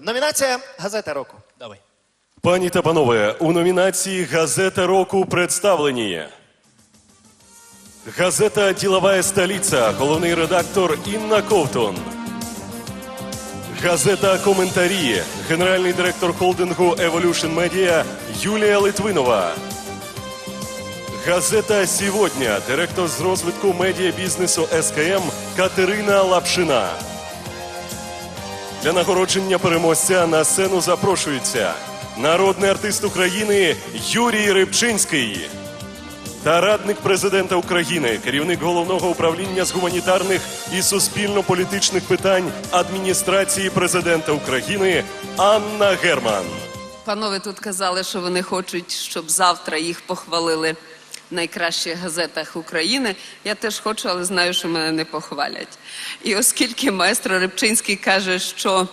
Номінація газета року. Давай. Пані та панове, у номінації Газета року представлені. Газета Ділова столиця, головний редактор Інна Ковтун. Газета Коментарі, генеральний директор холдингу Evolution Media Юлія Литвинова. Газета Сьогодні, директор з розвитку медіабізнесу СКМ Катерина Лапшина. Для нагородження переможця на сцену запрошується народний артист України Юрій Рибчинський та радник президента України, керівник головного управління з гуманітарних і суспільно-політичних питань адміністрації президента України Анна Герман. Панове тут казали, що вони хочуть, щоб завтра їх похвалили найкращих газетах України. Я теж хочу, але знаю, що мене не похвалять. І оскільки маестро Рибчинський каже, що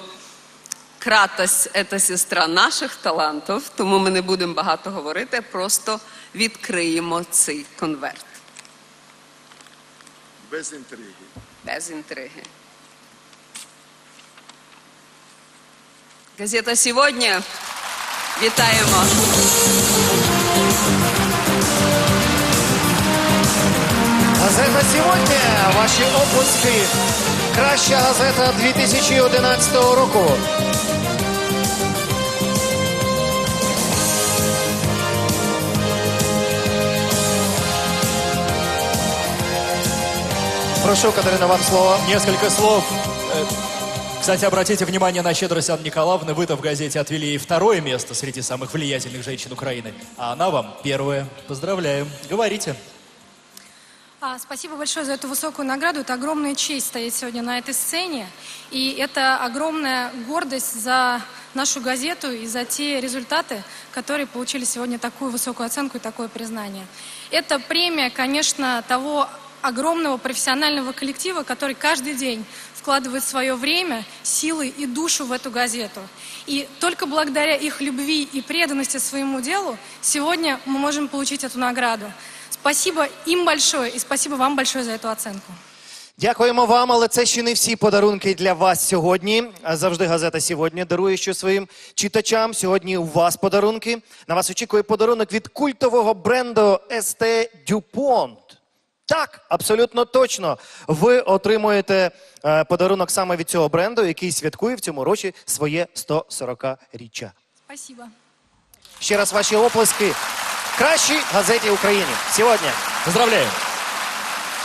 кратость це сестра наших талантів, тому ми не будемо багато говорити, просто відкриємо цей конверт Без інтриги. без інтриги. Газета «Сьогодні». Вітаємо. Ваші оплески. Краща газета 2011 року. Прошу, Катерина, вам слово. Несколько слов. Э, Кстати, обратите внимание на щедрость Анны Николаевны. Вы-то в газете отвели ей второе место среди самых влиятельных женщин Украины. А она вам первое. Поздравляем. Говорите. А, Спасибо большое за эту высокую награду. Это огромная честь стоять сегодня на этой сцене. И это огромная гордость за нашу газету и за те результаты, которые получили сегодня такую высокую оценку и такое признание. Это премия, конечно, того огромного профессионального коллектива, который каждый день вкладывает свое время, силы и душу в эту газету. И только благодаря их любви и преданности своему делу сегодня мы можем получить эту награду. Спасибо им большое и спасибо вам большое за эту оценку. Дякуємо вам, але це ще не всі подарунки для вас сьогодні. Завжди газета сьогодні дарує що своїм читачам. Сьогодні у вас подарунки. На вас очікує подарунок від культового бренду ST DuPont. Так, абсолютно точно. Ви отримуєте е, подарунок саме від цього бренду, який святкує в цьому році своє 140-річчя. Спасибо. Ще раз ваші оплески. Кращій газеті України. Сьогодні. Поздравляем.